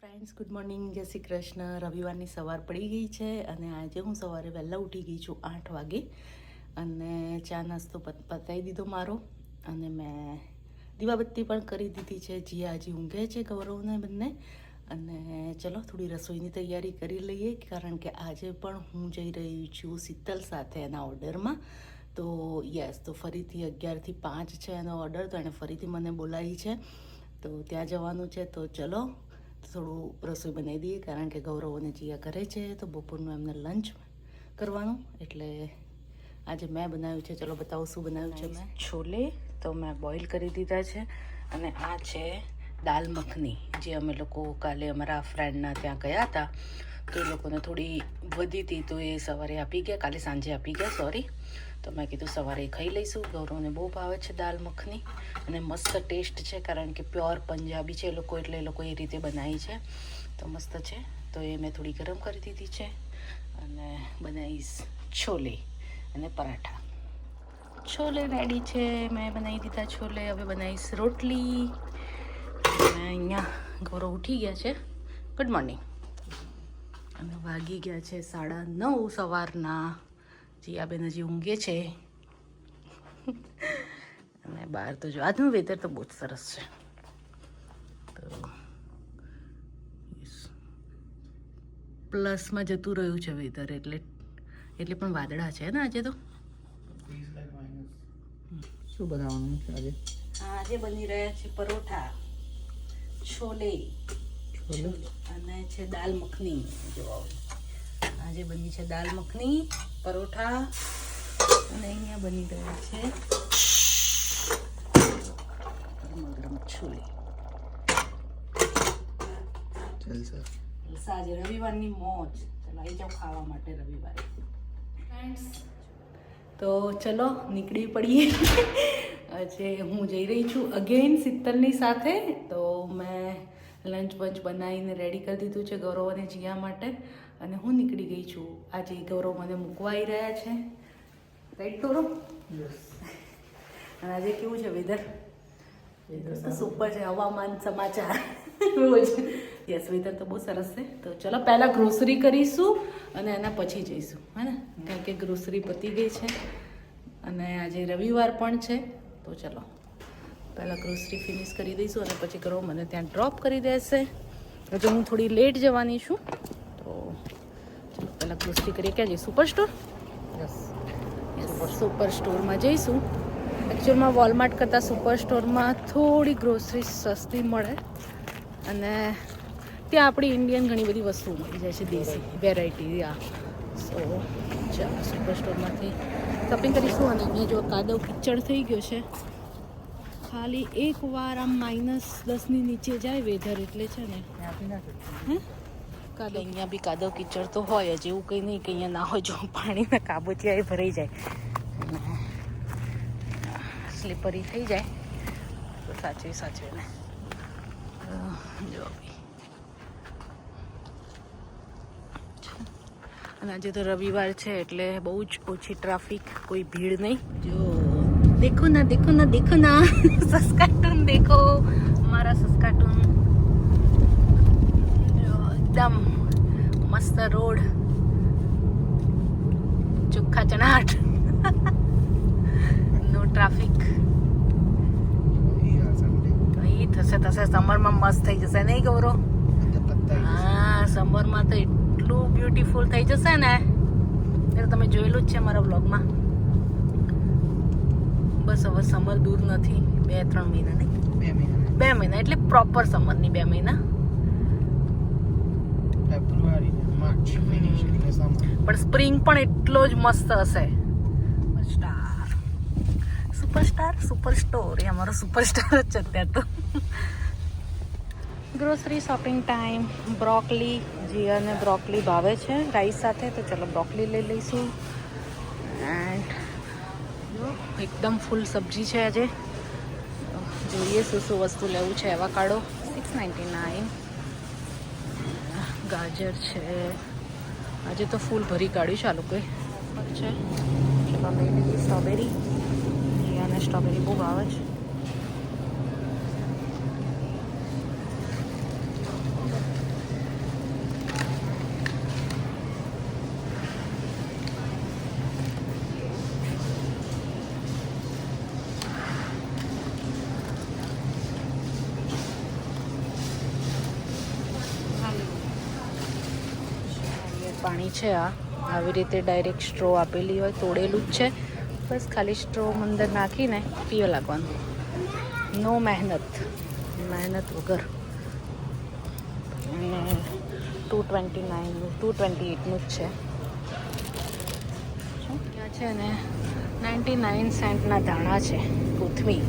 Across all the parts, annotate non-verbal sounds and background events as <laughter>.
Friends good morning જય શ્રી કૃષ્ણ. રવિવારની સવાર પડી ગઈ છે અને આજે હું સવારે વહેલા ઉઠી ગઈ છું આઠ વાગે અને ચા નાસ્તો પત- પતાવી દીધો મારો અને મેં દીવાબત્તી પણ કરી દીધી છે. જીયા હજી ઊંઘે છે ગૌરવને બંને અને ચલો થોડી રસોઈની તૈયારી કરી લઈએ કારણ કે આજે પણ હું જઈ રહી છું શીતલ સાથે એના ઓર્ડરમાં. તો યસ, તો ફરીથી અગિયારથી પાંચ છે એનો ઓર્ડર, તો એણે ફરીથી મને બોલાવી છે. તો ત્યાં જવાનું છે. તો ચલો થોડું રસોઈ બનાવી દઈએ, કારણ કે ગૌરવ અને જીયા કરે છે, તો બપોરનું એમને લંચ કરવાનું. એટલે આજે મેં બનાવ્યું છે. ચલો બતાવો શું બનાવ્યું છે. મેં છોલે, તો મેં બોઇલ કરી દીધા છે. અને આ છે દાલ મખની, જે અમે લોકો કાલે અમારા ફ્રેન્ડના ત્યાં ગયા હતા. તો એ લોકોને થોડી વધી હતી તો એ સવારે આપી ગયા, કાલે સાંજે આપી ગયા સોરી તો મેં કીધું સવારે ખાઈ લઈશું, ગૌરવને બહુ ભાવે છે દાલ મખની, અને મસ્ત ટેસ્ટ છે, કારણ કે પ્યોર પંજાબી છે એ લોકો, એટલે એ લોકો એ રીતે બનાવી છે. તો મસ્ત છે. તો એ મેં થોડી ગરમ કરી દીધી છે, અને બનાવીશ છોલે અને પરાઠા. છોલે રેડી છે, મેં બનાવી દીધા છોલે, હવે બનાવીશ રોટલી. અને અહીંયા ગૌરવ ઉઠી ગયા છે. ગુડ મોર્નિંગ અને વાગી ગયા છે સાડા નવ સવારના. જીયાબેન હજી ઊંઘે છે. અને બહાર તો જો આજનું વેધર તો બહુ જ સરસ છે. તો પ્લસમાં જતું રહ્યું છે વેધર એટલે એટલે પણ વાદળા છે ને આજે તો? શું બનાવવાનું છે આજે? આજે બની રહ્યા છે પરોઠા. છોલે છોલે. અને છે દાલ મખની. જો આજે બની છે દાલ મખની પરોઠા અને અહીંયા બની ગયા છે ગરમા ગરમ છોલે જલસા આજે રવિવારની મોજ. ચલો આવી જાઓ ખાવા માટે રવિવારે. તો ચલો નીકળી પડીએ. આજે હું જઈ રહી છું અગેન સિત્તરની સાથે. તો મેં લંચ બંચ બનાવીને રેડી કરી દીધું છે ગૌરવ અને જીયા માટે. અને હું નીકળી ગઈ છું. આજે ગૌરવ મને મૂકવા આવી રહ્યા છે. રાઈટ ગૌરવ? અને આજે કેવું છે વેધર તો સુપર છે હવામાન સમાચાર. રોજ. યસ વેધર તો બહુ સરસ છે. તો ચલો પહેલાં ગ્રોસરી કરીશું અને એના પછી જઈશું. હે ને? કારણ કે ગ્રોસરી પતી ગઈ છે. અને આજે રવિવાર પણ છે. તો ચલો. પહેલાં ગ્રોસરી ફિનિશ કરી દઈશું અને પછી કરો મને ત્યાં ડ્રોપ કરી દેશે. હજુ હું થોડી લેટ જવાની છું. તો ચલો પહેલાં ગ્રોસરી કરીએ. ક્યાં જઈશું? સુપર સ્ટોર યસ સુપર સ્ટોરમાં જઈશું. એકચ્યુઅલમાં વોલમાર્ટ કરતાં સુપર સ્ટોરમાં થોડી ગ્રોસરી સસ્તી મળે. અને ત્યાં આપણી ઇન્ડિયન ઘણી બધી વસ્તુઓ મળી જાય છે દેશી વેરાયટી આ. સો ચાલો સુપર સ્ટોરમાંથી શોપિંગ કરીશું અને અહીંયા જો કાદવ કિચડ થઈ ગયો છે. ખાલી એક વાર આમ માઇનસ દસની નીચે જાય વેધર એટલે છે ને. કાદવ અહીંયા બી કાદવ કિચડ તો હોય જ એવું કંઈ નહીં કે અહીંયા ના હોય જો પાણીના કાબોચિયા એ ભરાઈ જાય. સ્લીપરી થઈ જાય. તો સાચવી અ, જો. અને આજે તો રવિવાર છે એટલે બહુ જ ઓછી ટ્રાફિક કોઈ ભીડ નહીં. જો દેખો ना देखो ના દેખો ના સસ્કાટૂન દેખો મારા સસ્કાટૂન એકદમ મસ્ત રોડ ચોખ્ખા ચણાટ નો ટ્રાફિક એ થશે થશે સમરમાં મસ્ત થઈ જશે નહીં ગૌરવ હા સમરમાં તો એટલું બ્યુટીફુલ થઈ જશે ને એ તમે જોયેલું જ છે મારા વ્લોગમાં બસ હવે સમર દૂર નથી બે ત્રણ મહિના નહીં? બે મહિના. બે મહિના એટલે પ્રોપર સમરની બે મહિના. ફેબ્રુઆરી માર્ચ સમર પણ સ્પ્રિંગ પણ એટલો જ મસ્ત હશે. સ્ટાર સુપરસ્ટાર સુપર સ્ટોર એ અમારો સુપરસ્ટાર જ છે અત્યારે તો. ગ્રોસરી શોપિંગ ટાઈમ બ્રોકલી જીયાને બ્રોકલી ભાવે છે. રાઈસ સાથે તો ચલો બ્રોકલી લઈ લઈશું. એન્ડ એકદમ ફૂલ સબ્જી છે આજે. જોઈએ શું શું વસ્તુ લેવું છે. એવા કાઢો. સિક્સ નાઇન્ટી નાઇન ગાજર છે. આજે તો ફૂલ ભરી કાઢ્યું છે આ લોકોએ. છે. સ્ટ્રોબેરી અને સ્ટ્રોબેરી બહુ ભાવે છે. પાણી છે આ. આવી રીતે ડાયરેક્ટ સ્ટ્રો આપેલી હોય, તોડેલું જ છે. બસ ખાલી સ્ટ્રો અંદર નાખીને પીવા લાગવાનું. નો મહેનત. મહેનત વગર. અને ટુ ટ્વેન્ટી નાઇનનું ટુ ટ્વેન્ટી એટનું જ છે. ત્યાં છે ને? નાઇન્ટી નાઇન સેન્ટના ધાણા છે કોથમી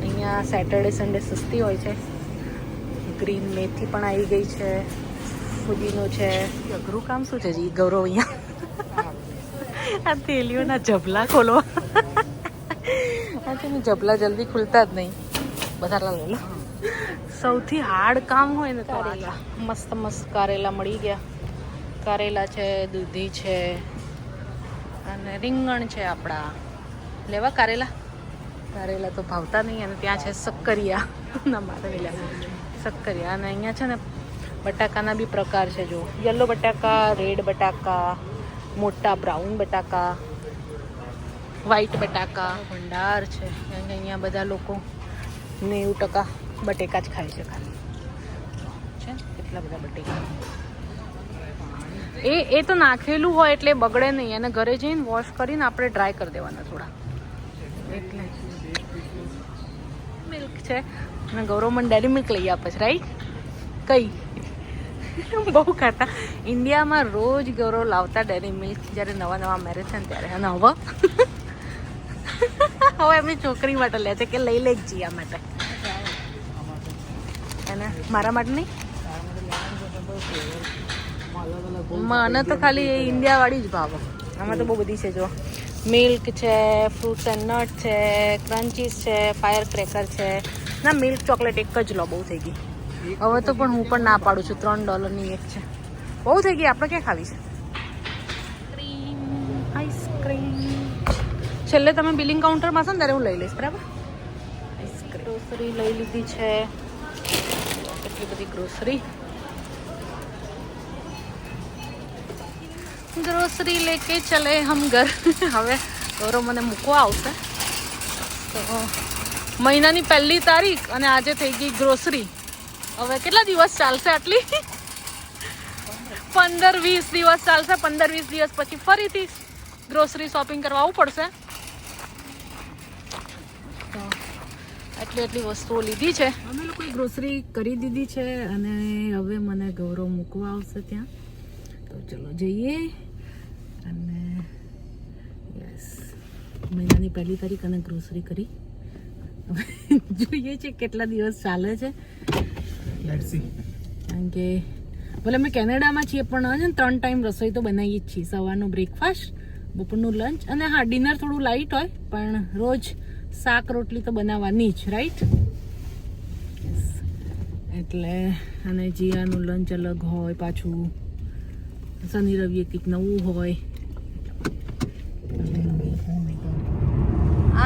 અહીંયા સેટરડે સન્ડે સસ્તી હોય છે. ગ્રીન મેથી પણ આવી ગઈ છે. ફુદીનો છે. અઘરું કામ શું છે? જી ગૌરવ અહીંયા. આ થેલીઓના જબલા ખોલવા આ છે ને જબલા જલ્દી ખુલતા જ નહીં. બધા લો. સૌથી હાર્ડ કામ હોય ને કારેલા. મસ્ત મસ્ત કારેલા મળી ગયા. કારેલા છે દૂધી છે અને રીંગણ છે આપણા. લેવા કારેલા? કારેલા તો ભાવતા નહીં અને ત્યાં છે સક્કરિયા ના મારે સક્કરિયા અને અહીંયા છે ને બટાકાના બી પ્રકાર છે, જો. યલો બટાકા રેડ બટાકા, મોટા બ્રાઉન બટાકા વ્હાઈટ બટાકા, ભંડાર છે. અહીંયા બધા લોકો નેવું ટકા બટેકા જ ખાય છે ખાલી છે? કેટલા બધા બટેકા? એ એ તો નાખેલું હોય એટલે બગડે નહીં. અને ઘરે જઈને વોશ કરીને આપણે ડ્રાય કરી દેવાના થોડા. એટલે મિલ્ક છે. અને ગૌરવ મને ડેરી મિલ્ક લઈ આપે છે રાઈટ કઈ? <laughs> બહુ ખાતા ઇન્ડિયામાં રોજ ગૌરવ લાવતા ડેરી મિલ્ક જ્યારે નવા નવા મેરેજ ને ત્યારે અને હવે? <laughs> હવે એમની છોકરી માટે લે છે કે લઈ લે જીયા માટે. અને મારા માટે નહીં? મને તો ખાલી ઇન્ડિયા વાળી જ ભાવે. આમાં તો બહુ બધી છે, જો. મિલ્ક છે ફ્રૂટ્સ એન્ડ નટ છે ક્રન્ચીસ છે ફાયર ક્રેકર છે. ના મિલ્ક ચોકલેટ એક જ લો, બહુ થઈ ગઈ. હવે તો પણ હું પણ ના પાડું છું. ત્રણ ડોલરની એક છે. બહુ થઈ ગઈ. આપણે ક્યાં ખાવી છે? ક્રીમ આઈસ્ક્રીમ છેલ્લે તમે બિલિંગ કાઉન્ટરમાં હશો ને ત્યારે હું લઈ લઈશ બરાબર? આઈસ્ક્રીમ ગ્રોસરી લઈ લીધી છે. કેટલી બધી ગ્રોસરી ગ્રોસરી લેકે ચલે હમ ઘર. હવે ગૌરવ મને મૂકવા આવશે. તો મહિનાની પહેલી તારીખ અને આજે થઈ ગઈ ગ્રોસરી હવે કેટલા દિવસ ચાલશે આટલી? પંદર વીસ દિવસ ચાલશે, પંદર વીસ દિવસ પછી ફરીથી ગ્રોસરી શોપિંગ કરવા આવવું પડશે. તો આટલી આટલી વસ્તુઓ લીધી છે. અમે લોકોએ ગ્રોસરી કરી દીધી છે અને હવે મને ગૌરવ મૂકવા આવશે ત્યાં. તો ચલો જઈએ. અને યસ મહિનાની પહેલી તારીખ અને ગ્રોસરી કરી. જોઈએ છે કેટલા દિવસ ચાલે છે. કારણ કે, ભલે અમે કેનેડામાં છીએ, પણ છે ને, ત્રણ ટાઈમ રસોઈ તો બનાવીએ જ છીએ. સવારનું બ્રેકફાસ્ટ બપોરનું લંચ અને હા ડિનર થોડું લાઇટ હોય, પણ રોજ શાક રોટલી તો બનાવવાની જ રાઈટ એટલે અને જીયાનું લંચ અલગ હોય પાછું. શનિ રવિએ કંઈક નવું હોય.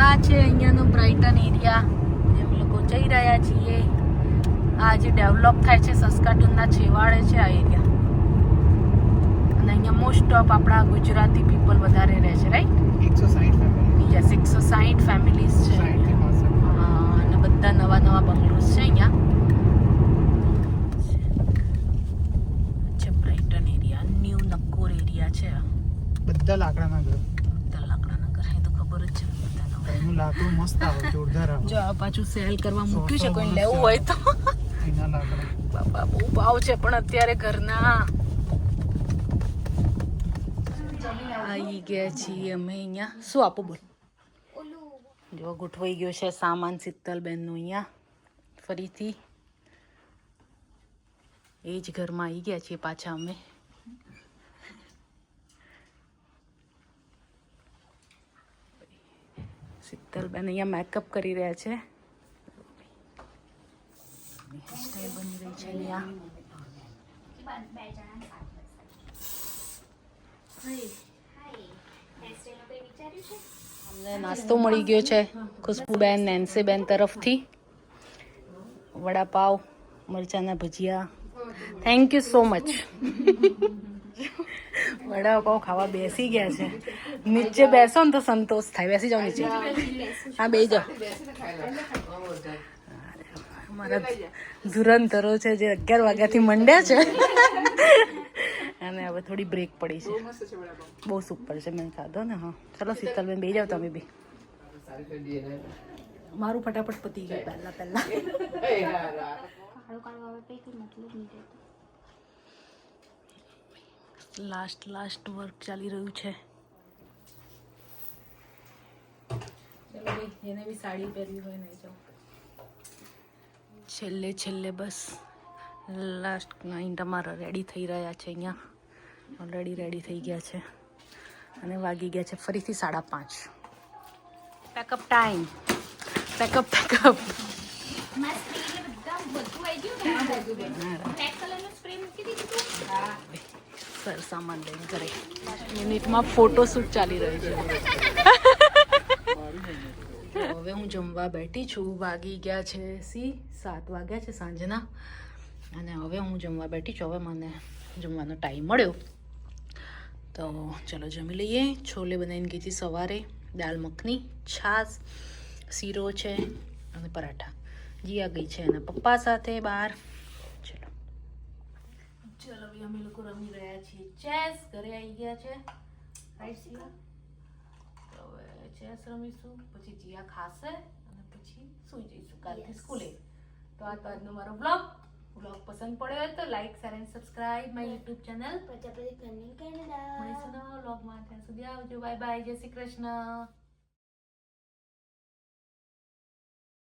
આ છે અહીંયાનો બ્રાઇટન એરિયા અમે લોકો જઈ રહ્યા છીએ. આ જે ડેવલપ થાય છે સસ્કાટુનના છેવાડે છે આ એરિયા અને અહીંયા મોસ્ટ ઓફ આપણા ગુજરાતી પીપલ વધારે રહે છે રાઈટ એકસો ફેમિલી યસ એકસો સાહીઠ ફેમિલીઝ છે અને બધા નવા નવા બંગલોઝ છે અહીંયા. બ્રાઇટન એરિયા ન્યૂ નક્કોર એરિયા છે બધા લાકડાના ઘર. બધા લાકડાના ઘર. એ તો ખબર જ છે એનું લાકડું મસ્ત આવે જોરદાર આવે. જો આ પાછું સેલ કરવા મૂક્યું છે કોઈ લેવું હોય તો. લાકડા બાપા, બહુ ભાવ છે, પણ અત્યારે ઘરના. આવી ગયા છીએ અમે અહીંયા. શું આપો બોલ. જો ગોઠવાઈ ગયો છે સામાન શીતલબેનનું અહીંયા. ફરીથી. એ જ ઘરમાં આવી ગયા છીએ પાછા અમે. શીતલબેન અહીંયા મેકઅપ કરી રહ્યા છે. અહીંયા અમને નાસ્તો મળી ગયો છે ખુશ્બુબેન, નેન્સીબેન તરફથી. વડાપાવ, મરચાના ભજીયા. Thank you so much vada pav ખાવા બેસી ગયા છે. નીચે બેસો ને તો સંતોષ થાય. બેસી જાઓ નીચે. હા બે જાઓ. અમારા ધુરંધરો છે જે અગિયાર વાગ્યાથી મંડ્યા છે. અને હવે થોડી બ્રેક પડી છે. બહુ સુપર છે, મેં ખાધો ને, હા. ચલો, શીતલબેન બે જાવ તમે બી. મારું ફટાફટ પતી ગયું પહેલા પહેલા. લાસ્ટ લાસ્ટ વર્ક ચાલી રહ્યું છે. એને બી સાડી પહેરવી હોય નહીં જાઓ. છેલ્લે છેલ્લે બસ. લાસ્ટ અહીં તમારા રેડી થઈ રહ્યા છે અહીંયા. ઓલરેડી રેડી થઈ ગયા છે. અને વાગી ગયા છે ફરીથી સાડા પાંચ. Pack up time pack up pack up sir, સામાન લઈને ઘરે. મિનિટમાં ફોટોશૂટ ચાલી રહ્યું છે. હવે હું જમવા બેઠી છું. વાગી ગયા છે સી, સાત વાગ્યા છે સાંજના. અને હવે હું જમવા બેઠી છું. હવે મને જમવાનો ટાઈમ મળ્યો. તો ચલો જમી લઈએ. છોલે બનાવીને ગઈ હતી સવારે. દાલ મખની, છાશ, શીરો છે અને પરાઠા. જીયા ગઈ છે એના પપ્પા સાથે બહાર. ચલો. ચલો અમે લોકો રમી રહ્યા છીએ. ચેસ ઘરે આવી ગયા છે. રાઈટ ચેસ રમીશું પછી જીયા ખાશે અને પછી સુઈ જઈશું કાલથી સ્કૂલે. તો આ તો આજનો મારો બ્લોગ બ્લોગ પસંદ પડ્યો હોય તો like share and subscribe my YouTube channel Prajapati Kanya Canada મળીશું નવા બ્લોગમાં ત્યાં સુધી આવજો. બાય બાય જય શ્રી કૃષ્ણ.